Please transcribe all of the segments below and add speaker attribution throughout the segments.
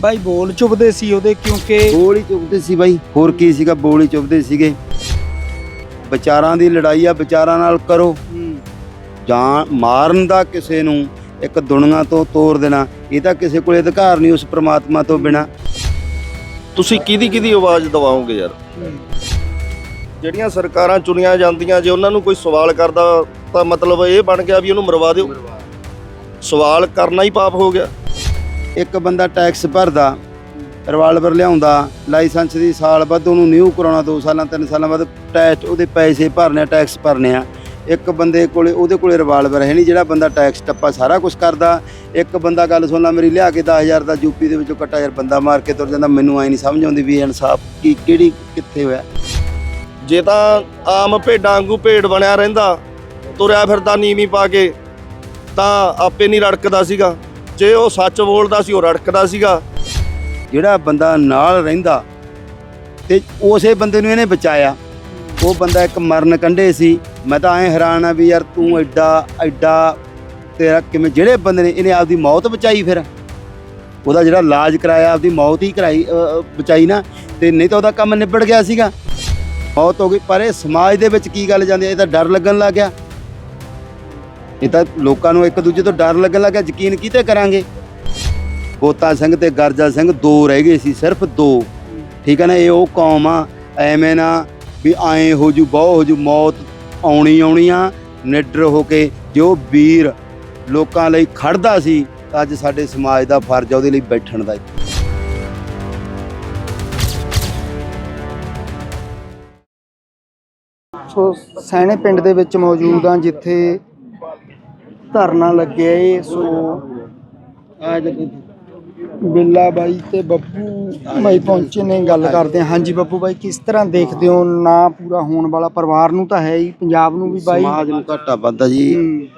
Speaker 1: ਬਾਈ ਬੋਲ ਚੁੱਪਦੇ ਸੀ ਉਹਦੇ ਕਿਉਂਕਿ
Speaker 2: ਬੋਲ ਹੀ ਚੁੱਕਦੇ ਸੀ ਬਾਈ। ਹੋਰ ਕੀ ਸੀਗਾ? ਬੋਲ ਹੀ ਚੁੱਕਦੇ ਸੀਗੇ। ਵਿਚਾਰਾਂ ਦੀ ਲੜਾਈ ਆ ਵਿਚਾਰਾਂ ਨਾਲ ਕਰੋ। ਜਾਂ ਮਾਰਨ ਦਾ ਕਿਸੇ ਨੂੰ ਇੱਕ ਦੁਨੀਆ ਤੋਂ ਤੋੜ ਦੇਣਾ ਇਹ ਤਾਂ ਕਿਸੇ ਕੋਲੇ ਅਧਿਕਾਰ ਨਹੀਂ ਉਸ ਪ੍ਰਮਾਤਮਾ ਤੋਂ ਬਿਨਾ।
Speaker 3: ਤੁਸੀਂ ਕਿਹਦੀ ਕਿਹਦੀ ਆਵਾਜ਼ ਦਵਾਓਗੇ ਯਾਰ? ਜਿਹੜੀਆਂ ਸਰਕਾਰਾਂ ਚੁਣੀਆਂ ਜਾਂਦੀਆਂ ਜੇ ਉਹਨਾਂ ਨੂੰ ਕੋਈ ਸਵਾਲ ਕਰਦਾ ਤਾਂ ਮਤਲਬ ਇਹ ਬਣ ਗਿਆ ਵੀ ਉਹਨੂੰ ਮਰਵਾ ਦਿਓ। ਸਵਾਲ ਕਰਨਾ ਹੀ ਪਾਪ ਹੋ ਗਿਆ।
Speaker 2: ਇੱਕ ਬੰਦਾ ਟੈਕਸ ਭਰਦਾ ਰਿਵਾਲਵਰ ਲਿਆਉਂਦਾ ਲਾਇਸੈਂਸ ਦੀ ਸਾਲ ਬਾਅਦ ਉਹਨੂੰ ਨਿਊ ਕਰਾਉਣਾ 2 ਸਾਲਾਂ 3 ਸਾਲਾਂ ਬਾਅਦ ਟੈਕਸ ਉਹਦੇ ਪੈਸੇ ਭਰਨੇ ਟੈਕਸ ਭਰਨੇ ਆ। ਇੱਕ ਬੰਦੇ ਕੋਲੇ, ਉਹਦੇ ਕੋਲੇ ਰਿਵਾਲਵਰ ਹੈ ਨਹੀਂ, ਜਿਹੜਾ ਬੰਦਾ ਟੈਕਸ ਟੱਪਾ ਸਾਰਾ ਕੁਝ ਕਰਦਾ। ਇੱਕ ਬੰਦਾ ਗੱਲ ਸੁਣ ਲਾ, ਮੇਰੀ ਲਿਆ ਕੇ 10000 ਦਾ ਯੂਪੀ ਦੇ ਵਿੱਚੋਂ ਕੱਟਾ ਯਾਰ, ਬੰਦਾ ਮਾਰ ਕੇ ਤੁਰ ਜਾਂਦਾ, ਮੈਨੂੰ ਆਈ ਨਹੀਂ ਸਮਝ ਆਉਂਦੀ ਵੀ ਇਨਸਾਫ ਕੀ, ਕਿਹੜੀ, ਕਿੱਥੇ ਹੋਇਆ।
Speaker 3: ਜੇ ਤਾਂ ਆਮ ਭੇਡਾਂ ਵਾਂਗੂ ਭੇਡ ਬਣਿਆ ਰਹਿੰਦਾ, ਤੁਰਿਆ ਫਿਰਦਾ ਨੀਵੀਂ ਪਾ ਕੇ, ਤਾਂ ਆਪੇ ਨਹੀਂ ਰੜਕਦਾ ਸੀਗਾ। ਜੇ ਉਹ ਸੱਚ ਬੋਲਦਾ ਸੀ, ਉਹ ਰੜਕਦਾ ਸੀਗਾ।
Speaker 2: ਜਿਹੜਾ ਬੰਦਾ ਨਾਲ ਰਹਿੰਦਾ ਤੇ ਉਸੇ ਬੰਦੇ ਨੂੰ ਇਹਨੇ ਬਚਾਇਆ। ਉਹ ਬੰਦਾ ਇੱਕ ਮਰਨ ਕੰਢੇ ਸੀ। ਮੈਂ ਤਾਂ ਐ ਹੈਰਾਨ ਆ ਵੀ ਯਾਰ ਤੂੰ ਐਡਾ ਐਡਾ ਤੇਰਾ ਕਿਵੇਂ, ਜਿਹੜੇ ਬੰਦੇ ਨੇ ਇਹਨੇ ਆਪਦੀ ਮੌਤ ਬਚਾਈ ਫਿਰ। ਉਹਦਾ ਜਿਹੜਾ ਇਲਾਜ ਕਰਾਇਆ, ਆਪਦੀ ਮੌਤ ਹੀ ਕਰਾਈ ਬਚਾਈ ਨਾ, ਤੇ ਨਹੀਂ ਤਾਂ ਉਹਦਾ ਕੰਮ ਨਿਬੜ ਗਿਆ ਸੀਗਾ। ਮੌਤ ਹੋ ਗਈ, ਪਰ ਇਹ ਸਮਾਜ ਦੇ ਵਿੱਚ ਕੀ ਗੱਲ ਜਾਂਦੀ ਹੈ? ਇਹ ਤਾਂ ਡਰ ਲੱਗਣ ਲੱਗ ਗਿਆ। ਇਹ ਤਾਂ ਲੋਕਾਂ ਨੂੰ ਇੱਕ ਦੂਜੇ ਤੋਂ ਡਰ ਲੱਗਣ ਲੱਗ ਯਕੀਨ ਕਿਤੇ ਕਰਾਂਗੇ? ਬੋਤਾ ਸਿੰਘ ਤੇ ਗਰਜਾ ਸਿੰਘ ਦੋ ਰਹਿ ਗਏ ਸੀ, ਸਿਰਫ ਦੋ। ਠੀਕ ਹੈ ਨਾ, ਇਹ ਉਹ ਕੌਮ ਆ, ਐਵੇਂ ਨਾ ਵੀ ਐਂ ਹੋ ਜੂ, ਬਹੁ ਹੋ ਜੂ, ਮੌਤ ਆਉਣੀ ਆਉਣੀ ਆ, ਨਿਡਰ ਹੋ ਕੇ ਜੋ ਵੀਰ ਲੋਕਾਂ ਲਈ ਖੜਦਾ ਸੀ, ਤਾਂ ਅੱਜ ਸਾਡੇ ਸਮਾਜ ਦਾ ਫਰਜ਼ ਆ, ਉਹਦੇ ਲਈ ਬੈਠਣ ਦਾ।
Speaker 1: ਸੋ ਸੈਣੇ ਪਿੰਡ ਦੇ ਵਿੱਚ ਮੌਜੂਦ ਹਾਂ ਜਿੱਥੇ ਧਰਨਾ ਲੱਗਿਆ ਏ ਸੋ ਬਿੱਲਾ ਬਾਈ ਤੇ ਬੱਬੂ ਬਾਈ ਪਹੁੰਚੇ ਨੇ ਗੱਲ ਕਰਦੇ ਹਾਂ। ਹਾਂਜੀ ਬੱਬੂ ਬਾਈ ਕਿਸ ਤਰ੍ਹਾਂ ਦੇਖਦੇ ਹੋ? ਨਾ ਪੂਰਾ ਹੋਣ ਵਾਲਾ ਪਰਿਵਾਰ ਨੂੰ ਤਾਂ ਹੈ ਹੀ ਪੰਜਾਬ ਨੂੰ ਵੀ ਬਾਈ।
Speaker 2: ਸਮਾਜ ਨੂੰ ਘਾਟਾ ਵੱਧਦਾ ਜੀ।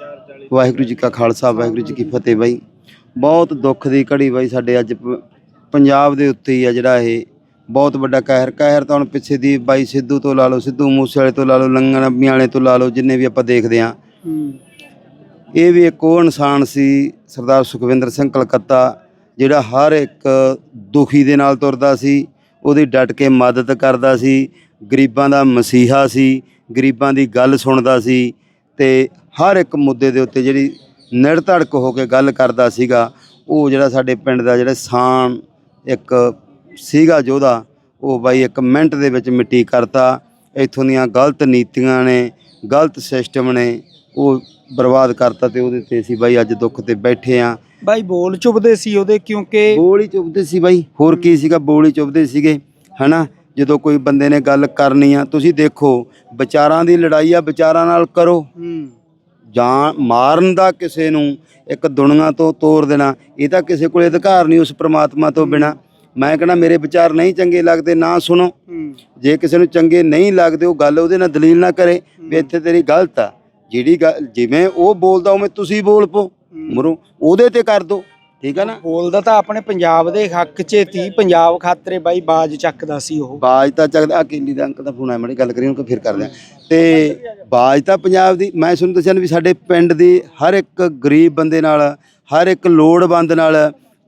Speaker 2: ਵਾਹਿਗੁਰੂ ਜੀ ਕਾ ਖਾਲਸਾ ਵਾਹਿਗੁਰੂ ਜੀ ਕੀ ਫਤਿਹ ਬਾਈ। ਬਹੁਤ ਦੁੱਖ ਦੀ ਘੜੀ ਬਾਈ ਸਾਡੇ ਅੱਜ ਪੰਜਾਬ ਦੇ ਉੱਤੇ ਹੀ ਆ ਜਿਹੜਾ ਇਹ। ਬਹੁਤ ਵੱਡਾ ਕਹਿਰ ਕਹਿਰ ਤਾਂ ਹੁਣ ਪਿੱਛੇ ਦੀ ਬਾਈ ਸਿੱਧੂ ਤੋਂ ਲਾ ਲਓ ਸਿੱਧੂ ਮੂਸੇ ਵਾਲੇ ਤੋਂ ਲਾ ਲਓ ਲੰਗਣ ਮਿਆਲੇ ਤੋਂ ਲਾ ਲਓ ਜਿੰਨੇ ਵੀ ਆਪਾਂ ਦੇਖਦੇ ਆ
Speaker 1: ਹੂੰ,
Speaker 2: ਇਹ ਵੀ ਇੱਕ ਉਹ ਇਨਸਾਨ ਸੀ, ਸਰਦਾਰ ਸੁਖਵਿੰਦਰ ਸਿੰਘ ਕਲਕੱਤਾ, ਜਿਹੜਾ ਹਰ ਇੱਕ ਦੁਖੀ ਦੇ ਨਾਲ ਤੁਰਦਾ ਸੀ, ਉਹਦੀ ਡਟ ਕੇ ਮਦਦ ਕਰਦਾ ਸੀ, ਗਰੀਬਾਂ ਦਾ ਮਸੀਹਾ ਸੀ, ਗਰੀਬਾਂ ਦੀ ਗੱਲ ਸੁਣਦਾ ਸੀ ਤੇ ਹਰ ਇੱਕ ਮੁੱਦੇ ਦੇ ਉੱਤੇ ਜਿਹੜੀ ਨਿਰਧੜਕ ਹੋ ਕੇ ਗੱਲ ਕਰਦਾ ਸੀਗਾ, ਉਹ ਜਿਹੜਾ ਸਾਡੇ ਪਿੰਡ ਦਾ ਜਿਹੜਾ ਸਾਨ ਇੱਕ ਸੀਗਾ ਯੋਧਾ, ਉਹ ਬਾਈ ਇੱਕ ਮਿੰਟ ਦੇ ਵਿੱਚ ਮਿੱਟੀ ਕਰਤਾ, ਇੱਥੋਂ ਦੀਆਂ ਗਲਤ ਨੀਤੀਆਂ ਨੇ, ਗਲਤ ਸਿਸਟਮ ਨੇ, ਉਹ ਬਰਬਾਦ ਕਰਤਾ ਤੇ ਉਹਦੇ ਤੇ ਅਸੀਂ ਬਾਈ ਅੱਜ ਦੁੱਖ ਤੇ ਬੈਠੇ ਆ।
Speaker 1: ਬਾਈ ਬੋਲ ਚੁੱਪਦੇ ਸੀ ਉਹਦੇ ਕਿਉਂਕਿ
Speaker 2: ਬੋਲ ਹੀ ਚੁੱਭਦੇ ਸੀ ਬਾਈ। ਹੋਰ ਕੀ ਸੀਗਾ? ਬੋਲ ਹੀ ਚੁੱਭਦੇ ਸੀਗੇ ਹਨਾ? ਜਦੋਂ ਕੋਈ ਬੰਦੇ ਨੇ ਗੱਲ ਕਰਨੀ ਆ ਤੁਸੀਂ ਦੇਖੋ ਵਿਚਾਰਾਂ ਦੀ ਲੜਾਈ ਆ ਵਿਚਾਰਾਂ ਨਾਲ ਕਰੋ। ਜਾਂ ਮਾਰਨ ਦਾ ਕਿਸੇ ਨੂੰ ਇੱਕ ਦੁਨੀਆ ਤੋਂ ਤੋੜ ਦੇਣਾ ਇਹ ਤਾਂ ਕਿਸੇ ਕੋਲੇ ਅਧਿਕਾਰ ਨਹੀਂ ਉਸ ਪ੍ਰਮਾਤਮਾ ਤੋਂ ਬਿਨਾ। ਮੈਂ ਕਹਿੰਦਾ ਮੇਰੇ ਵਿਚਾਰ ਨਹੀਂ ਚੰਗੇ ਲੱਗਦੇ ਨਾ ਸੁਣੋ। ਜੇ ਕਿਸੇ ਨੂੰ ਚੰਗੇ ਨਹੀਂ ਲੱਗਦੇ ਉਹ ਗੱਲ ਉਹਦੇ ਨਾਲ ਦਲੀਲ ਨਾ ਕਰੇ ਵੀ ਇੱਥੇ ਤੇਰੀ ਗਲਤ ਆ। ਜਿਹੜੀ ਗੱਲ ਜਿਵੇਂ ਉਹ ਬੋਲਦਾ ਉਵੇਂ ਤੁਸੀਂ ਬੋਲ ਪੋ ਮਰੋ ਉਹਦੇ ਤੇ ਕਰ ਦੋ ਠੀਕ ਆ ਨਾ?
Speaker 1: ਬੋਲਦਾ ਤਾਂ ਆਪਣੇ ਪੰਜਾਬ ਦੇ ਹੱਕ 'ਚ ਤੀ ਪੰਜਾਬ ਖਾਤਰੇ ਬਾਈ ਬਾਜ ਚੱਕਦਾ ਸੀ ਉਹ।
Speaker 2: ਬਾਜ ਤਾਂ ਚੱਕਦਾ ਆ ਕੇਲੀ ਦਾ ਅੰਕਲ ਦਾ ਫੋਨ ਆਇਆ ਮੜੀ ਗੱਲ ਕਰੀ ਉਹਨੂੰ ਫਿਰ ਕਰਦੇ ਆ ਤੇ ਬਾਜ ਤਾਂ ਪੰਜਾਬ ਦੀ ਮੈਂ ਤੁਹਾਨੂੰ ਦੱਸਿਆ ਵੀ ਸਾਡੇ ਪਿੰਡ ਦੀ ਹਰ ਇੱਕ ਗਰੀਬ ਬੰਦੇ ਨਾਲ ਹਰ ਇੱਕ ਲੋੜਵੰਦ ਨਾਲ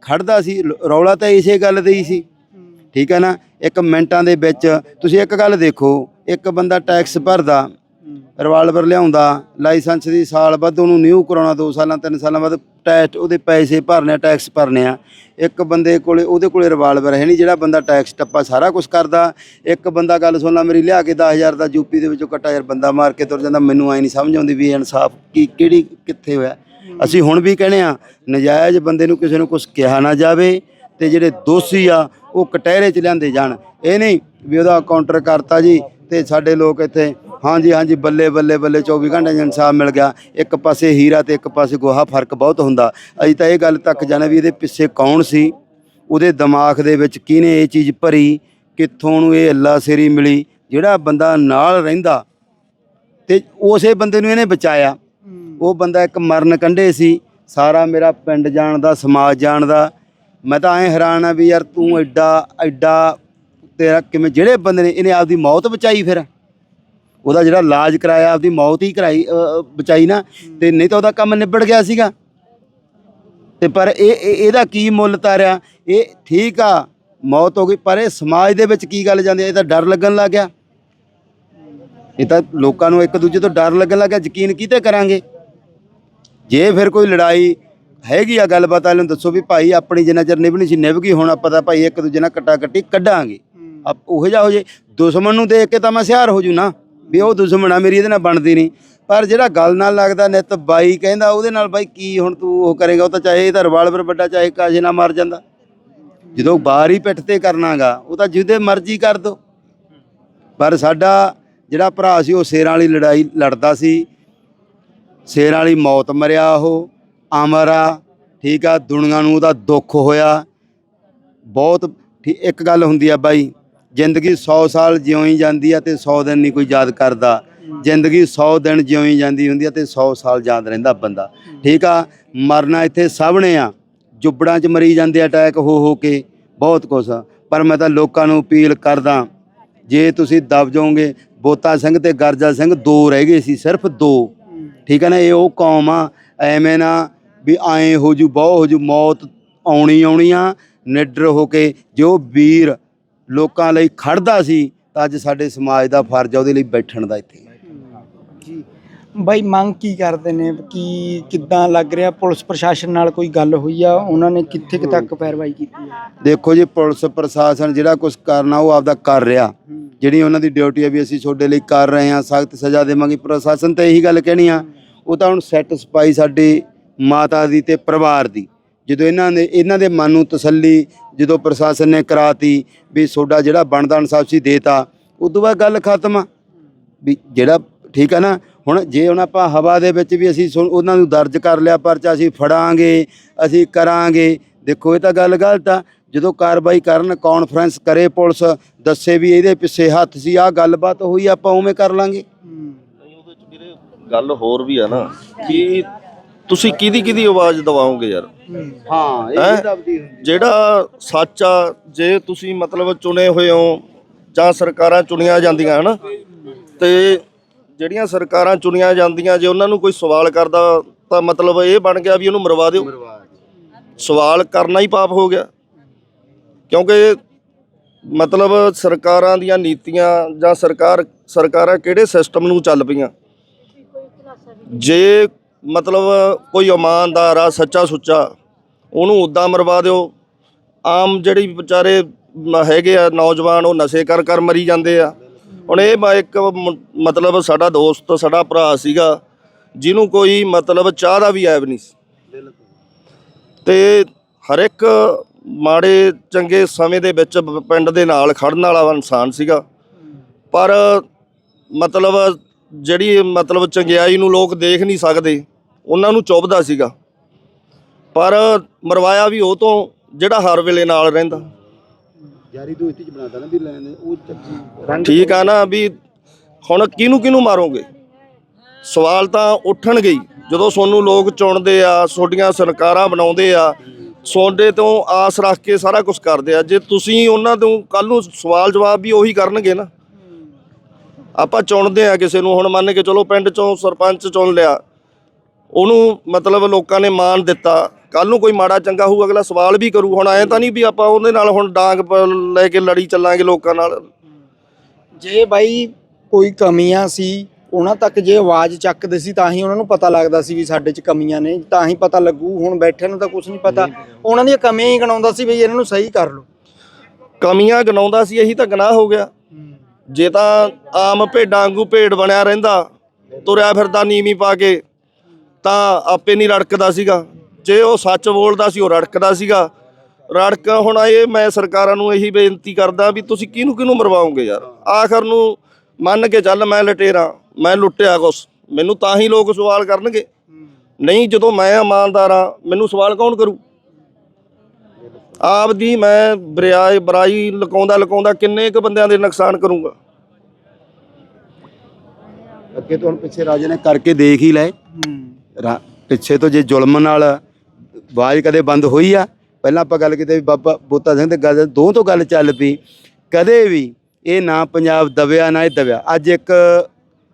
Speaker 2: ਖੜਦਾ ਸੀ ਰੌਲਾ ਤਾਂ ਇਸੇ ਗੱਲ ਤੇ ਹੀ। ਸੀ ਠੀਕ ਹੈ ਨਾ? ਇੱਕ ਮਿੰਟਾਂ ਦੇ ਵਿੱਚ ਤੁਸੀਂ ਇੱਕ ਗੱਲ ਦੇਖੋ ਇੱਕ ਬੰਦਾ ਟੈਕਸ ਭਰਦਾ ਰਿਵਾਲਵਰ ਲਿਆਉਂਦਾ, ਲਾਇਸੈਂਸ ਦੀ ਸਾਲ ਬਾਅਦ ਉਹਨੂੰ ਨਿਊ ਕਰਾਉਣਾ 2 ਸਾਲਾਂ 3 ਸਾਲਾਂ ਬਾਅਦ ਟੈਕਸ ਉਹਦੇ ਪੈਸੇ ਭਰਨੇ ਆ ਟੈਕਸ ਭਰਨੇ ਆ। ਇੱਕ ਬੰਦੇ ਕੋਲੇ, ਉਹਦੇ ਕੋਲੇ ਰਿਵਾਲਵਰ ਹੈ ਨਹੀਂ, ਜਿਹੜਾ ਬੰਦਾ ਟੈਕਸ ਟੱਪਾ ਸਾਰਾ ਕੁਝ ਕਰਦਾ। ਇੱਕ ਬੰਦਾ ਗੱਲ ਸੁਣ ਲਾ, ਮੇਰੀ ਲਿਆ ਕੇ 10000 ਦਾ ਯੂਪੀ ਦੇ ਵਿੱਚੋਂ ਕੱਟਾ ਯਾਰ ਬੰਦਾ ਮਾਰ ਕੇ ਤੁਰ ਜਾਂਦਾ, ਮੈਨੂੰ ਆਈ ਨਹੀਂ ਸਮਝ ਆਉਂਦੀ ਵੀ ਇਹ ਇਨਸਾਫ ਕੀ, ਕਿਹੜੀ, ਕਿੱਥੇ ਹੋਇਆ। ਅਸੀਂ ਹੁਣ ਵੀ ਕਹਿੰਦੇ ਆ ਨਜਾਇਜ਼ ਬੰਦੇ ਨੂੰ ਕਿਸੇ ਨੂੰ ਕੁਝ ਕਿਹਾ ਨਾ ਜਾਵੇ ਤੇ ਜਿਹੜੇ ਦੋਸ਼ੀ ਆ, ਉਹ ਕਟਹਿਰੇ ਚ ਲਿਆਂਦੇ ਜਾਣ। ਇਹ ਨਹੀਂ ਵੀ ਉਹਦਾ ਕਾਊਂਟਰ ਕਰਤਾ ਜੀ ਤੇ ਸਾਡੇ ਲੋਕ ਇੱਥੇ ਹਾਂਜੀ ਹਾਂਜੀ ਬੱਲੇ ਬੱਲੇ ਬੱਲੇ 24 ਘੰਟੇ 'ਚ ਇਨਸਾਫ ਮਿਲ ਗਿਆ। ਇੱਕ ਪਾਸੇ ਹੀਰਾ ਤੇ ਇੱਕ ਪਾਸੇ ਗੋਹਾ ਫ਼ਰਕ ਬਹੁਤ ਹੁੰਦਾ। ਅਸੀਂ ਤਾਂ ਇਹ ਗੱਲ ਤੱਕ ਜਾਣਾ ਵੀ ਇਹਦੇ ਪਿੱਛੇ ਕੌਣ ਸੀ? ਉਹਦੇ ਦਿਮਾਗ ਦੇ ਵਿੱਚ ਕਿਹਨੇ ਇਹ ਚੀਜ਼ ਭਰੀ? ਕਿੱਥੋਂ ਨੂੰ ਇਹ ਅੱਲਾ ਸਿਰੀ ਮਿਲੀ? ਜਿਹੜਾ ਬੰਦਾ ਨਾਲ ਰਹਿੰਦਾ ਤੇ ਉਸੇ ਬੰਦੇ ਨੂੰ ਇਹਨੇ ਬਚਾਇਆ। ਉਹ ਬੰਦਾ ਇੱਕ ਮਰਨ ਕੰਢੇ ਸੀ। ਸਾਰਾ ਮੇਰਾ ਪਿੰਡ ਜਾਣਦਾ ਸਮਾਜ ਜਾਣਦਾ। ਮੈਂ ਤਾਂ ਐ ਹੈਰਾਨ ਆ ਵੀ ਯਾਰ ਤੂੰ ਐਡਾ ਐਡਾ ਤੇਰਾ ਕਿਵੇਂ, ਜਿਹੜੇ ਬੰਦੇ ਨੇ ਇਹਨੇ ਆਪਦੀ ਮੌਤ ਬਚਾਈ ਫਿਰ? ਉਹਦਾ ਜਿਹੜਾ ਇਲਾਜ ਕਰਾਇਆ, ਆਪਦੀ ਮੌਤ ਹੀ ਕਰਾਈ ਬਚਾਈ ਨਾ, ਤੇ ਨਹੀਂ ਤਾਂ ਉਹਦਾ ਕੰਮ ਨਿਬੜ ਗਿਆ ਸੀਗਾ। ਤੇ ਪਰ ਇਹ, ਇਹ- ਇਹਦਾ ਕੀ ਮੁੱਲ ਤਾਰਿਆ? ਇਹ ਠੀਕ ਆ, ਮੌਤ ਹੋ ਗਈ, ਪਰ ਇਹ ਸਮਾਜ ਦੇ ਵਿੱਚ ਕੀ ਗੱਲ ਜਾਂਦੀ ਹੈ ਇਹ ਤਾਂ ਡਰ ਲੱਗਣ ਲੱਗ ਗਿਆ। ਇਹ ਤਾਂ ਲੋਕਾਂ ਨੂੰ ਇੱਕ ਦੂਜੇ ਤੋਂ ਡਰ ਲੱਗਣ ਲੱਗ ਗਿਆ, ਯਕੀਨ ਕਿਤੇ ਕਰਾਂਗੇ? ਜੇ ਫਿਰ ਕੋਈ ਲੜਾਈ ਹੈਗੀ ਆ, ਗੱਲਬਾਤ ਵਾਲਿਆਂ ਨੂੰ ਦੱਸੋ ਵੀ ਭਾਈ, ਆਪਣੀ ਜਿੰਨਾ ਚਿਰ ਨਿਭਣੀ ਸੀ, ਨਿਭ ਗਈ, ਹੁਣ ਆਪਾਂ ਤਾਂ ਭਾਈ ਇੱਕ ਦੂਜੇ ਨਾਲ ਕੱਟਾ ਕੱਟੀ ਕੱਢਾਂਗੇ। ਉਹੋ ਜਿਹਾ ਹੋ ਜੇ। ਦੁਸ਼ਮਣ ਨੂੰ ਦੇਖ ਕੇ ਤਾਂ ਮੈਂ ਸਿਆਰ ਹੋ ਜੂ ਨਾ, ਵੀ ਉਹ ਦੁਸ਼ਮਣ ਆ, ਮੇਰੀ ਇਹਦੇ ਨਾਲ ਬਣਦੀ ਨਹੀਂ। ਪਰ ਜਿਹੜਾ ਗੱਲ ਨਾਲ ਲੱਗਦਾ ਨਿੱਤ ਬਾਈ ਕਹਿੰਦਾ, ਉਹਦੇ ਨਾਲ ਬਾਈ ਕੀ ਹੁਣ ਤੂੰ ਉਹ ਕਰੇਗਾ, ਉਹ ਤਾਂ ਚਾਹੇ ਇਹਦਾ ਰਿਵਾਲਵਰ ਵੱਡਾ, ਚਾਹੇ ਕਾਜੇ ਨਾਲ ਮਰ ਜਾਂਦਾ। ਜਦੋਂ ਬਾਹਰ ਹੀ ਪਿੱਠ ਤੇ ਕਰਨਾਗਾ, ਉਹ ਤਾਂ ਜਿਹਦੇ ਮਰਜ਼ੀ ਕਰ ਦੋ। ਪਰ ਸਾਡਾ ਜਿਹੜਾ ਭਰਾ ਸੀ, ਉਹ ਸ਼ੇਰਾਂ ਵਾਲੀ ਲੜਾਈ ਲੜਦਾ ਸੀ। ਸ਼ੇਰਾਂ ਵਾਲੀ ਮੌਤ ਮਰਿਆ ਉਹ, ਅਮਰ ਆ, ਠੀਕ ਆ, ਦੁਨੀਆ ਨੂੰ ਉਹਦਾ ਦੁੱਖ ਹੋਇਆ। ਬਹੁਤ ਠੀ- ਇੱਕ ਗੱਲ ਹੁੰਦੀ ਆ ਬਾਈ ਜ਼ਿੰਦਗੀ 100 ਸਾਲ ਜਿਉਂ ਹੀ ਜਾਂਦੀ ਆ ਤੇ 100 ਦਿਨ ਨਹੀਂ ਕੋਈ ਯਾਦ ਕਰਦਾ। ਜ਼ਿੰਦਗੀ 100 ਦਿਨ ਜਿਉਂ ਹੀ ਜਾਂਦੀ ਹੁੰਦੀ ਆ ਤੇ 100 ਸਾਲ ਯਾਦ ਰਹਿੰਦਾ ਬੰਦਾ। ਠੀਕ ਆ? ਮਰਨਾ ਇੱਥੇ ਸਭ ਨੇ ਆ। ਜੁਬੜਾਂ 'ਚ ਮਰੀ ਜਾਂਦੇ ਅਟੈਕ ਹੋ ਹੋ ਕੇ। ਬਹੁਤ ਕੁਛ ਪਰ ਮੈਂ ਤਾਂ ਲੋਕਾਂ ਨੂੰ ਅਪੀਲ ਕਰਦਾ, ਜੇ ਤੁਸੀਂ ਦਬ ਜਾਓਗੇ, ਬੋਤਾ ਸਿੰਘ ਤੇ ਗਰਜਾ ਸਿੰਘ ਦੋ ਰਹਿ ਗਏ ਸੀ, ਸਿਰਫ ਦੋ। ਠੀਕ ਹੈ ਨਾ? ਇਹ ਉਹ ਕੌਮ ਆ, ਐਵੇਂ ਨਾ ਵੀ ਐਂ ਹੋ ਜੂ, ਬਹੁ ਹੋ ਜੂ, ਮੌਤ ਆਉਣੀ ਆਉਣੀ ਆ, ਨਿਡਰ ਹੋ ਕੇ, ਜੋ ਵੀਰ ਲੋਕਾਂ ਲਈ ਖੜਦਾ ਸੀ ਤਾਂ ਅੱਜ ਸਾਡੇ ਸਮਾਜ ਦਾ ਫਰਜ਼ ਆ ਉਹਦੇ ਲਈ ਬੈਠਣ ਦਾ ਇੱਥੇ।
Speaker 1: ਜੀ। ਬਾਈ ਮੰਗ ਕੀ ਕਰਦੇ ਨੇ? ਕੀ ਕਿੱਦਾਂ ਲੱਗ ਰਿਹਾ? ਪੁਲਿਸ ਪ੍ਰਸ਼ਾਸਨ ਨਾਲ ਕੋਈ ਗੱਲ ਹੋਈ ਆ? ਉਹਨਾਂ ਨੇ ਕਿੱਥੇ ਕੁ ਤੱਕ ਪੈਰਵਾਈ ਕੀਤੀ ਹੈ
Speaker 2: ਦੇਖੋ ਜੀ ਪੁਲਿਸ ਪ੍ਰਸ਼ਾਸਨ ਜਿਹੜਾ ਕੁਝ ਕਰਨਾ ਉਹ ਆਪਦਾ ਕਰ ਰਿਹਾ। ਜਿਹੜੀ ਉਹਨਾਂ ਦੀ ਡਿਊਟੀ ਹੈ ਵੀ ਅਸੀਂ ਤੁਹਾਡੇ ਲਈ ਕਰ ਰਹੇ ਹਾਂ ਸਖਤ ਸਜ਼ਾ ਦੇਵਾਂਗੇ। ਪ੍ਰਸ਼ਾਸਨ ਤਾਂ ਇਹੀ ਗੱਲ ਕਹਿਣੀ ਆ ਉਹ ਤਾਂ ਹੁਣ ਸੈਟੀਸਫਾਈ ਸਾਡੀ ਮਾਤਾ ਦੀ ਤੇ ਪਰਿਵਾਰ ਦੀ। ਜਦੋਂ ਇਹਨਾਂ ਨੇ, ਇਹਨਾਂ ਦੇ ਮਨ ਨੂੰ ਤਸੱਲੀ ਜਦੋਂ ਪ੍ਰਸ਼ਾਸਨ ਨੇ ਕਰਾਤੀ ਵੀ ਤੁਹਾਡਾ ਜਿਹੜਾ ਬਣਦਾ ਇਨਸਾਫ ਸੀ ਦੇਤਾ ਉਦੋਂ ਬਾਅਦ ਗੱਲ ਖਤਮ ਆ। ਵੀ ਜਿਹੜਾ ਠੀਕ ਆ ਨਾ, ਹੁਣ ਜੇ ਹੁਣ ਆਪਾਂ ਹਵਾ ਦੇ ਵਿੱਚ ਵੀ ਅਸੀਂ ਸੁਣ- ਉਹਨਾਂ ਨੂੰ ਦਰਜ ਕਰ ਲਿਆ ਪਰਚਾ, ਅਸੀਂ ਫੜਾਂਗੇ, ਅਸੀਂ ਕਰਾਂਗੇ, ਦੇਖੋ ਇਹ ਤਾਂ ਗੱਲ ਗਲਤ ਆ। ਜਦੋਂ ਕਾਰਵਾਈ ਕਰਨ ਕਾਨਫਰੰਸ ਕਰੇ ਪੁਲਿਸ, ਦੱਸੇ ਵੀ ਇਹਦੇ ਪਿੱਛੇ ਹੱਥ ਸੀ ਆ ਗੱਲਬਾਤ ਹੋਈ, ਆਪਾਂ ਉਵੇਂ ਕਰ ਲਾਂਗੇ।
Speaker 3: ਗੱਲ ਹੋਰ ਵੀ ਆ ਨਾ, ਕਿ ਤੁਸੀਂ ਕਿਹਦੀ ਕਿਹਦੀ ਆਵਾਜ਼ ਦਵਾਓਗੇ ਯਾਰ?
Speaker 2: ਹਾਂ
Speaker 3: ਹੈਂ?
Speaker 2: ਦਬਦੀ ਹੁੰਦੀ
Speaker 3: ਜਿਹੜਾ ਸੱਚ ਆ ਜੇ ਤੁਸੀਂ ਮਤਲਬ ਚੁਣੇ ਹੋਏ ਹੋ ਜਾਂ ਸਰਕਾਰਾਂ ਚੁਣੀਆਂ ਜਾਂਦੀਆਂ ਹਨ? ਤੇ ਜਿਹੜੀਆਂ ਸਰਕਾਰਾਂ ਚੁਣੀਆਂ ਜਾਂਦੀਆਂ ਜੇ ਉਹਨਾਂ ਨੂੰ ਕੋਈ ਸਵਾਲ ਕਰਦਾ ਤਾਂ ਮਤਲਬ ਇਹ ਬਣ ਗਿਆ ਵੀ ਉਹਨੂੰ ਮਰਵਾ ਦਿਓ। ਸਵਾਲ ਕਰਨਾ ਹੀ ਪਾਪ ਹੋ ਗਿਆ। ਕਿਉਂਕਿ ਮਤਲਬ ਸਰਕਾਰਾਂ ਦੀਆਂ ਨੀਤੀਆਂ ਜਾਂ ਸਰਕਾਰ ਸਰਕਾਰਾਂ ਕਿਹੜੇ ਸਿਸਟਮ ਨੂੰ ਚੱਲ ਪਈਆਂ? ਜੇ ਮਤਲਬ ਕੋਈ ਇਮਾਨਦਾਰ ਆ, ਸੱਚਾ ਸੁੱਚਾ, ਉਹਨੂੰ ਉਦਾਂ ਮਰਵਾ ਦਿਓ। ਆਮ ਜਿਹੜੀ ਵਿਚਾਰੇ ਹੈਗੇ ਆ, ਨੌਜਵਾਨ, ਉਹ ਨਸ਼ੇ ਕਰ ਕਰ ਮਰੀ ਜਾਂਦੇ ਆ। ਹੁਣ ਇਹ ਮੈਂ ਇੱਕ ਮਤਲਬ ਸਾਡਾ ਦੋਸਤ, ਸਾਡਾ ਭਰਾ ਸੀਗਾ, ਜਿਹਨੂੰ ਕੋਈ ਮਤਲਬ ਚਾਹ ਦਾ ਵੀ ਐਬ ਨਹੀਂ ਸੀ। ਤੇ ਹਰ ਇੱਕ ਮਾੜੇ, ਚੰਗੇ ਸਮੇਂ ਦੇ ਵਿੱਚ ਪਿੰਡ ਦੇ ਨਾਲ ਖੜਨ ਵਾਲਾ ਇਨਸਾਨ ਸੀਗਾ। ਪਰ ਮਤਲਬ ਜਿਹੜੀ ਮਤਲਬ ਚੰਗਿਆਈ ਨੂੰ ਲੋਕ ਦੇਖ ਨਹੀਂ ਸਕਦੇ ਉਹਨਾਂ ਨੂੰ ਚੁੱਭਦਾ ਸੀਗਾ। ਪਰ ਮਰਵਾਇਆ ਵੀ ਉਹ ਤੋਂ ਜਿਹੜਾ ਹਰ ਵੇਲੇ ਨਾਲ ਰਹਿੰਦਾ।
Speaker 2: ਯਾਰੀ ਦੋਸਤੀ ਚ ਬਣਾਤਾ ਨਾ ਵੀ ਲੈਣ ਉਹ ਚੱਕੀ।
Speaker 3: ਠੀਕ ਆ ਨਾ ਵੀ ਹੁਣ ਕਿਹਨੂੰ ਕਿਹਨੂੰ ਮਾਰੋਗੇ? ਸਵਾਲ ਤਾਂ ਉੱਠਣਗੇ ਹੀ ਜਦੋਂ ਤੁਹਾਨੂੰ ਲੋਕ ਚੁਣਦੇ ਆ ਤੁਹਾਡੀਆਂ ਸਰਕਾਰਾਂ ਬਣਾਉਂਦੇ ਆ ਸੋਡੇ ਤੋਂ ਆਸ ਰੱਖ ਕੇ ਸਾਰਾ ਕੁਝ ਕਰਦੇ ਆ। ਜੇ ਤੁਸੀਂ ਉਹਨਾਂ ਤੋਂ ਕੱਲ ਨੂੰ ਸਵਾਲ ਜਵਾਬ ਵੀ ਉਹੀ ਕਰਨਗੇ ਨਾ। ਆਪਾਂ ਚੁਣਦੇ ਆ ਕਿਸੇ ਨੂੰ ਹੁਣ ਮੰਨ ਕੇ ਚਲੋ ਪਿੰਡ ਚੋਂ ਸਰਪੰਚ ਚੁਣ ਲਿਆ। ਉਹਨੂੰ ਮਤਲਬ ਲੋਕਾਂ ਨੇ ਮਾਨ ਦਿੱਤਾ। ਕੱਲ ਨੂੰ ਕੋਈ ਮਾੜਾ ਚੰਗਾ ਹੋਊ ਅਗਲਾ ਸਵਾਲ ਵੀ ਕਰੂ। ਹੁਣ ਐਂ ਤਾਂ ਨਹੀਂ ਵੀ ਆਪਾਂ ਉਹਦੇ ਨਾਲ ਹੁਣ ਡਾਂਗ ਲੈ ਕੇ ਲੜੀ ਚੱਲਾਂਗੇ ਲੋਕਾਂ ਨਾਲ।
Speaker 1: ਜੇ ਬਾਈ ਕੋਈ ਕਮੀਆਂ ਸੀ ਉਹਨਾਂ ਤੱਕ ਜੇ ਆਵਾਜ਼ ਚੱਕਦੇ ਸੀ ਤਾਂ ਹੀ ਉਹਨਾਂ ਨੂੰ ਪਤਾ ਲੱਗਦਾ ਸੀ ਵੀ ਸਾਡੇ 'ਚ ਕਮੀਆਂ ਨੇ ਤਾਂ ਹੀ ਪਤਾ ਲੱਗੂ। ਹੁਣ ਬੈਠੇ ਨੂੰ ਤਾਂ ਕੁਝ ਨਹੀਂ ਪਤਾ। ਉਹਨਾਂ ਦੀਆਂ ਕਮੀਆਂ ਹੀ ਗਣਾਉਂਦਾ ਸੀ ਵੀ ਇਹਨਾਂ ਨੂੰ ਸਹੀ ਕਰ ਲਓ।
Speaker 3: ਕਮੀਆਂ ਗਨਾਉਂਦਾ ਸੀ ਇਹੀ ਤਾਂ ਗੁਨਾਹ ਹੋ ਗਿਆ। ਜੇ ਤਾਂ ਆਮ ਭੇਡਾਂ ਵਾਂਗੂ ਭੇਡ ਬਣਿਆ ਰਹਿੰਦਾ ਤੁਰਿਆ ਫਿਰਦਾ ਨੀਵੀਂ ਪਾ ਕੇ। ਤਾਂ ਆਪੇ ਨਹੀਂ ਰੜਕਦਾ ਸੀਗਾ। ਜੇ ਉਹ ਸੱਚ ਬੋਲਦਾ ਸੀ ਉਹ ਰੜਕਦਾ ਸੀਗਾ। ਰੜਕ ਹੁਣ ਇਹ ਮੈਂ ਸਰਕਾਰਾਂ ਨੂੰ ਇਹੀ ਬੇਨਤੀ ਕਰਦਾ ਵੀ ਤੁਸੀਂ ਕਿਹਨੂੰ ਕਿਹਨੂੰ ਮਰਵਾਓਗੇ ਯਾਰ? ਆਖਰ ਨੂੰ ਮੰਨ ਕੇ ਚੱਲ ਮੈਂ ਲਟੇਰਾ ਮੈਂ ਲੁੱਟਿਆ ਕੁਛ। ਮੈਨੂੰ ਤਾਂ ਹੀ ਲੋਕ ਸਵਾਲ ਕਰਨਗੇ। ਨਹੀਂ ਜਦੋਂ ਮੈਂ ਇਮਾਨਦਾਰ ਆ ਮੈਨੂੰ ਸਵਾਲ ਕੌਣ ਕਰੂ? ਆਪ ਦੀ ਮੈਂ ਬਰਿਆਏ ਬਰਾਈ ਲਕਾਉਂਦਾ ਲਕਾਉਂਦਾ ਕਿੰਨੇ ਕੁ ਬੰਦਿਆਂ ਦੇ ਨੁਕਸਾਨ ਕਰੂੰਗਾ।
Speaker 2: ਅੱਗੇ ਤੋਂ ਪਿੱਛੇ ਰਾਜੇ ਨੇ ਕਰਕੇ ਦੇਖ ਹੀ ਲੈ ਰਾ- ਪਿੱਛੇ ਤੋਂ ਜੇ ਜ਼ੁਲਮ ਨਾਲ ਆਵਾਜ਼ ਕਦੇ ਬੰਦ ਹੋਈ ਆ? ਪਹਿਲਾਂ ਆਪਾਂ ਗੱਲ ਕੀਤੀ ਵੀ ਬਾਬਾ ਬੋਤਾ ਸਿੰਘ ਤੇ ਗੱਲ ਦੋ ਤੋਂ ਗੱਲ ਚੱਲ ਪਈ। ਕਦੇ ਵੀ ਇਹ ਨਾ ਪੰਜਾਬ ਦਬਿਆ, ਨਾ ਇਹ ਦਬਿਆ। ਅੱਜ ਇੱਕ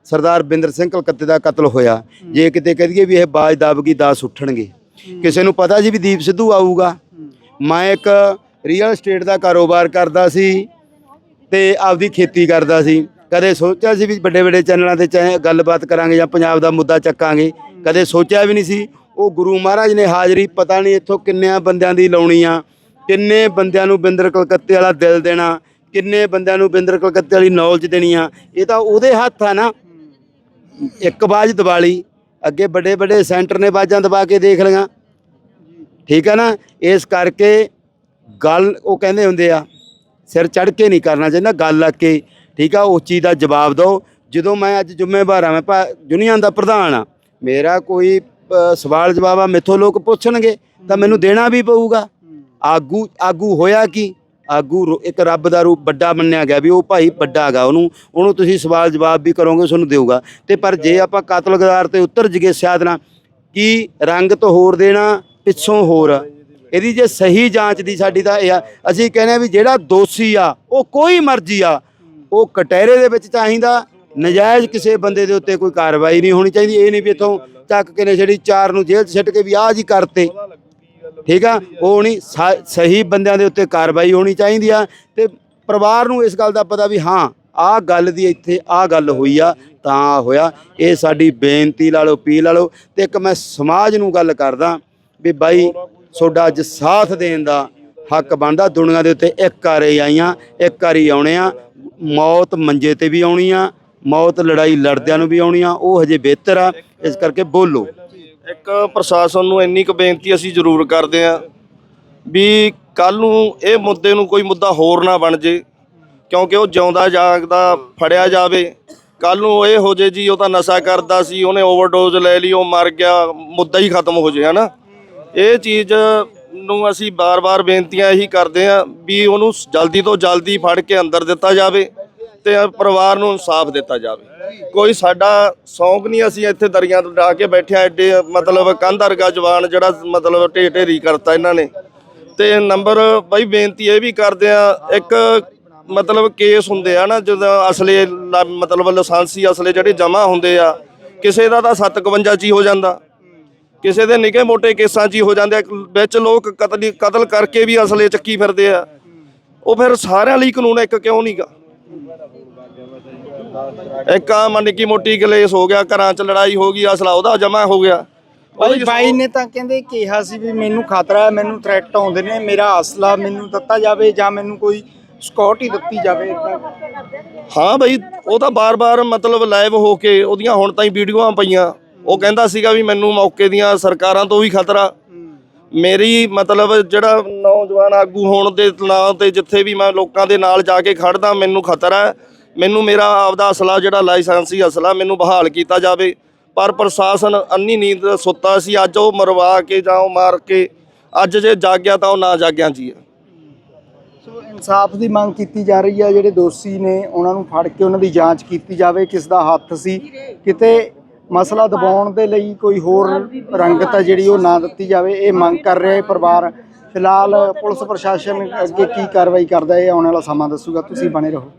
Speaker 2: ਸਰਦਾਰ ਬਿੰਦਰ ਸਿੰਘ ਕਲਕੱਤੇ ਦਾ ਕਤਲ ਹੋਇਆ। ਜੇ ਕਿਤੇ ਕਹਿ ਦਈਏ ਵੀ ਇਹ ਬਾਜ ਦਬ ਗਈ ਦਾਸ ਉੱਠਣਗੇ। ਕਿਸੇ ਨੂੰ ਪਤਾ ਸੀ ਵੀ ਦੀਪ ਸਿੱਧੂ ਆਊਗਾ। ਮੈਂ ਇੱਕ ਰੀਅਲ ਏਸਟੇਟ ਦਾ ਕਾਰੋਬਾਰ ਕਰਦਾ ਸੀ ਤੇ ਆਪਦੀ ਖੇਤੀ ਕਰਦਾ ਸੀ। ਕਦੇ ਸੋਚਿਆ ਸੀ ਵੀ ਵੱਡੇ ਵੱਡੇ ਚੈਨਲਾਂ ਤੇ ਚਾਹੇ ਗੱਲਬਾਤ ਕਰਾਂਗੇ ਜਾਂ ਪੰਜਾਬ ਦਾ ਮੁੱਦਾ ਚੱਕਾਂਗੇ, ਕਦੇ ਸੋਚਿਆ ਵੀ ਨਹੀਂ ਸੀ। ਉਹ ਗੁਰੂ ਮਹਾਰਾਜ ਨੇ ਹਾਜ਼ਰੀ ਪਤਾ ਨਹੀਂ ਇੱਥੋਂ ਕਿੰਨਿਆਂ ਬੰਦਿਆਂ ਦੀ ਲਾਉਣੀ ਆ, ਕਿੰਨੇ ਬੰਦਿਆਂ ਨੂੰ ਬਿੰਦਰ ਕਲਕੱਤੇ ਵਾਲਾ ਦਿਲ ਦੇਣਾ, ਕਿੰਨੇ ਬੰਦਿਆਂ ਨੂੰ ਬਿੰਦਰ ਕਲਕੱਤੇ ਵਾਲੀ ਨੌਲੇਜ ਦੇਣੀ ਆ। ਇਹ ਤਾਂ ਉਹਦੇ ਹੱਥ ਆ ਨਾ। ਇੱਕ ਬਾਜ ਦੀਵਾਲੀ ਅੱਗੇ ਵੱਡੇ ਵੱਡੇ ਸੈਂਟਰ ਨੇ ਬਾਜਾਂ ਦਬਾ ਕੇ ਦੇਖ ਲਈਆਂ। ਠੀਕ ਹੈ ਨਾ? ਇਸ ਕਰਕੇ ਗੱਲ ਉਹ ਕਹਿੰਦੇ ਹੁੰਦੇ ਆ, ਸਿਰ ਚੜ ਕੇ ਨਹੀਂ ਕਰਨਾ ਚਾਹੀਦਾ, ਗੱਲ ਆ ਕੇ ਠੀਕ ਆ, ਉਸ ਚੀਜ਼ ਦਾ ਜਵਾਬ ਦਿਓ। ਜਦੋਂ ਮੈਂ ਅੱਜ ਜ਼ਿੰਮੇਵਾਰ ਆ, ਮੈਂ ਭਾ- ਯੂਨੀਅਨ ਦਾ ਪ੍ਰਧਾਨ ਆ, ਮੇਰਾ ਕੋਈ ਸਵਾਲ ਜਵਾਬ ਆ, ਮੈਥੋਂ ਲੋਕ ਪੁੱਛਣਗੇ, ਤਾਂ ਮੈਨੂੰ ਦੇਣਾ ਵੀ ਪਊਗਾ। ਆਗੂ ਆਗੂ ਹੋਇਆ ਕੀ? ਆਗੂ ਰੋ- ਇੱਕ ਰੱਬ ਦਾ ਰੂਪ ਵੱਡਾ ਮੰਨਿਆ ਗਿਆ ਵੀ ਉਹ ਭਾਈ ਵੱਡਾ ਹੈਗਾ ਉਹਨੂੰ ਉਹਨੂੰ ਤੁਸੀਂ ਸਵਾਲ ਜਵਾਬ ਵੀ ਕਰੋਗੇ ਤੁਹਾਨੂੰ ਦੇਊਗਾ ਤੇ ਪਰ ਜੇ ਆਪਾਂ ਕਤਲਗਦਾਰ ਤੇ ਉਤਰ ਜਗੇ ਸਿਆਦਨਾ ਕੀ ਰੰਗ ਤੋਂ ਹੋਰ ਦੇਣਾ, ਪਿੱਛੋਂ ਹੋਰ? ਇਹਦੀ ਜੇ ਸਹੀ ਜਾਂਚ ਦੀ ਸਾਡੀ ਤਾਂ ਇਹ ਆ, ਅਸੀਂ ਕਹਿੰਦੇ ਆ ਵੀ ਜਿਹੜਾ ਦੋਸ਼ੀ ਆ, ਉਹ ਕੋਈ ਮਰਜ਼ੀ ਆ ਉਹ ਕਟਹਿਰੇ ਦੇ ਵਿੱਚ ਚਾਹੀਦਾ ਨਜਾਇਜ਼ ਕਿਸੇ ਬੰਦੇ ਦੇ ਉੱਤੇ ਕੋਈ ਕਾਰਵਾਈ ਨਹੀਂ ਹੋਣੀ ਚਾਹੀਦੀ, ਇਹ ਨਹੀਂ ਵੀ ਇਥੋਂ ਚੱਕ ਕੇ ਨੇ ਜਿਹੜੀ ਚਾਰ ਨੂੰ ਜੇਲ੍ਹ 'ਚ ਛੱਡ ਕੇ ਵੀ ਆਹ ਜੀ ਕਰਤੇ। ਠੀਕ ਆ? ਉਹ ਨਹੀਂ, ਸਾ- ਸਹੀ ਬੰਦਿਆਂ ਦੇ ਉੱਤੇ ਕਾਰਵਾਈ ਹੋਣੀ ਚਾਹੀਦੀ ਆ ਤੇ ਪਰਿਵਾਰ ਨੂੰ ਇਸ ਗੱਲ ਦਾ ਪਤਾ ਵੀ ਹਾਂ, ਆਹ ਗੱਲ ਦੀ ਇੱਥੇ ਆਹ ਗੱਲ ਹੋਈ ਆ, ਤਾਂ ਹੋਇਆ। ਇਹ ਸਾਡੀ ਬੇਨਤੀ ਲਾ ਲਓ, ਅਪੀਲ ਲਾ ਲਓ ਤੇ ਇੱਕ ਮੈਂ ਸਮਾਜ ਨੂੰ ਗੱਲ ਕਰਦਾ ਵੀ ਬਾਈ ਤੁਹਾਡਾ ਅੱਜ ਸਾਥ ਦੇਣ ਦਾ ਹੱਕ ਬਣਦਾ। ਦੁਨੀਆ ਦੇ ਉੱਤੇ ਇੱਕ ਵਾਰੀ ਆਈਆਂ, ਇੱਕ ਵਾਰੀ ਆਉਣੇ ਆ ਮੌਤ ਮੰਜੇ ਤੇ ਵੀ ਆਉਣੀ ਆ, ਮੌਤ ਲੜਾਈ ਲੜਦਿਆਂ ਨੂੰ ਵੀ ਆਉਣੀ ਆ, ਉਹ ਹਜੇ ਬਿਹਤਰ ਆ, ਇਸ ਕਰਕੇ ਬੋਲੋ।
Speaker 3: ਇੱਕ ਪ੍ਰਸ਼ਾਸਨ ਨੂੰ ਇੰਨੀ ਕੁ ਬੇਨਤੀ ਅਸੀਂ ਜ਼ਰੂਰ ਕਰਦੇ ਹਾਂ ਵੀ ਕੱਲ ਨੂੰ ਇਹ ਮੁੱਦੇ ਨੂੰ ਕੋਈ ਮੁੱਦਾ ਹੋਰ ਨਾ ਬਣ ਜੇ, ਕਿਉਂਕਿ ਉਹ ਜਿਉਂਦਾ ਜਾਗਦਾ, ਫੜਿਆ ਜਾਵੇ। ਕੱਲ ਨੂੰ ਇਹ ਹੋ ਜੇ ਜੀ, ਉਹ ਤਾਂ ਨਸ਼ਾ ਕਰਦਾ ਸੀ, ਉਹਨੇ ਓਵਰਡੋਜ਼ ਲੈ ਲਈ, ਉਹ ਮਰ ਗਿਆ, ਮੁੱਦਾ ਹੀ ਖਤਮ ਹੋ ਜੇ, ਹਨਾ। ਇਹ ਚੀਜ਼ ਨੂੰ ਅਸੀਂ ਬਾਰ-ਬਾਰ ਬੇਨਤੀਆਂ ਇਹੀ ਕਰਦੇ ਹਾਂ ਵੀ ਉਹਨੂੰ ਜਲਦੀ ਤੋਂ ਜਲਦੀ ਫੜ ਕੇ ਅੰਦਰ ਦਿੱਤਾ ਜਾਵੇ ਤੇ ਪਰਿਵਾਰ ਨੂੰ ਇਨਸਾਫ ਦਿੱਤਾ ਜਾਵੇ। ਕੋਈ ਸਾਡਾ ਸ਼ੌਂਕ ਨਹੀਂ ਅਸੀਂ ਇੱਥੇ ਦਰੀਆਂ ਤੋਂ ਡਾ ਕੇ ਬੈਠੇ ਬੈਠਿਆ, ਐਡੇ ਮਤਲਬ ਕੰਧ ਵਰਗਾ ਜਵਾਨ ਜਿਹੜਾ ਮਤਲਬ ਢੇ ਢੇਰੀ ਕਰਤਾ ਇਹਨਾਂ ਨੇ। ਤੇ ਨੰਬਰ ਬਾਈ ਬੇਨਤੀ ਇਹ ਵੀ ਕਰਦੇ ਆ ਇੱਕ ਮਤਲਬ ਕੇਸ ਹੁੰਦੇ ਆ ਨਾ, ਜਦੋਂ ਅਸਲੇ ਲ- ਮਤਲਬ ਲਾਇਸੈਂਸੀ ਅਸਲੇ ਜਿਹੜੇ ਜਮਾ ਹੁੰਦੇ ਆ, ਕਿਸੇ ਦਾ ਤਾਂ 751 ਚ ਹੀ ਹੋ ਜਾਂਦਾ। ਕਿਸੇ ਦੇ ਨਿੱਕੇ ਮੋਟੇ ਕੇਸਾਂ 'ਚ ਹੀ ਹੋ ਜਾਂਦੇ ਆ ਵਿੱਚ ਲੋਕ ਕਤਲ ਕਤਲ ਕਰਕੇ ਵੀ ਅਸਲੇ ਚੱਕੀ ਫਿਰਦੇ ਆ। ਉਹ ਫਿਰ ਸਾਰਿਆਂ ਲਈ ਕਾਨੂੰਨ ਇੱਕ ਕਿਉਂ ਨਹੀਂਗਾ ਇੱਕ ਆ ਨਿੱਕੀ ਮੋਟੀ ਕਲੇਸ ਹੋ ਗਿਆ ਘਰਾਂ 'ਚ ਲੜਾਈ ਹੋ ਗਈ ਅਸਲਾ ਉਹਦਾ ਜਮਾ ਹੋ ਗਿਆ।
Speaker 1: ਬਾਈ ਬਾਈ ਨੇ ਤਾਂ ਕਹਿੰਦੇ ਕਿਹਾ ਸੀ ਵੀ ਮੈਨੂੰ ਖਤਰਾ ਹੈ ਮੈਨੂੰ ਥ੍ਰੈਟ ਆਉਂਦੇ ਨੇ ਮੇਰਾ ਅਸਲਾ ਮੈਨੂੰ ਦਿੱਤਾ ਜਾਵੇ ਜਾਂ ਮੈਨੂੰ ਕੋਈ ਸਿਕਿਉਰਿਟੀ ਦਿੱਤੀ ਜਾਵੇ।
Speaker 3: ਹਾਂ ਬਈ ਉਹ ਤਾਂ ਬਾਰ-ਬਾਰ ਮਤਲਬ ਲਾਈਵ ਹੋ ਕੇ ਉਹਦੀਆਂ ਹੁਣ ਤਾਈਂ ਵੀਡੀਓਆਂ ਪਈਆਂ। ਉਹ ਕਹਿੰਦਾ ਸੀਗਾ ਵੀ ਮੈਨੂੰ ਮੌਕੇ ਦੀਆਂ ਸਰਕਾਰਾਂ ਤੋਂ ਵੀ ਖਤਰਾ। ਮੇਰੀ ਮਤਲਬ ਜਿਹੜਾ ਨੌਜਵਾਨ ਆਗੂ ਹੋਣ ਦੇ ਨਾਂ ਤੇ ਜਿੱਥੇ ਵੀ ਮੈਂ ਲੋਕਾਂ ਦੇ ਨਾਲ ਜਾ ਕੇ ਖੜਦਾ, ਮੈਨੂੰ ਖਤਰਾ ਹੈ। ਮੈਨੂੰ ਮੇਰਾ ਆਪਦਾ ਅਸਲਾ ਜਿਹੜਾ ਲਾਇਸੈਂਸੀ ਅਸਲਾ ਮੈਨੂੰ ਬਹਾਲ ਕੀਤਾ ਜਾਵੇ। ਪਰ ਪ੍ਰਸ਼ਾਸਨ ਅੰਨੀ ਨੀਂਦ ਸੁੱਤਾ ਸੀ, ਅੱਜ ਉਹ ਮਰਵਾ ਕੇ ਜਾਂ ਉਹ ਮਾਰ ਕੇ, ਅੱਜ ਜੇ ਜਾਗਿਆ ਤਾਂ ਉਹ ਨਾ ਜਾਗਿਆ ਜੀ।
Speaker 1: ਸੋ ਇਨਸਾਫ ਦੀ ਮੰਗ ਕੀਤੀ ਜਾ ਰਹੀ ਹੈ, ਜਿਹੜੇ ਦੋਸ਼ੀ ਨੇ ਉਹਨਾਂ ਨੂੰ ਫੜ ਕੇ ਉਹਨਾਂ ਦੀ ਜਾਂਚ ਕੀਤੀ ਜਾਵੇ, ਕਿਸ ਦਾ ਹੱਥ ਸੀ, ਕਿਤੇ ਮਸਲਾ ਦਬਾਉਣ ਦੇ ਲਈ ਕੋਈ ਹੋਰ ਰੰਗਤ ਹੈ ਜਿਹੜੀ ਉਹ ਨਾ ਦਿੱਤੀ ਜਾਵੇ, ਇਹ ਮੰਗ ਕਰ ਰਿਹਾ ਹੈ ਪਰਿਵਾਰ। ਫਿਲਹਾਲ ਪੁਲਿਸ ਪ੍ਰਸ਼ਾਸਨ ਅੱਗੇ ਕੀ ਕਾਰਵਾਈ ਕਰਦਾ ਹੈ, ਇਹ ਆਉਣ ਵਾਲਾ ਸਮਾਂ ਦੱਸੂਗਾ। ਤੁਸੀਂ ਬਣੇ ਰਹੋ।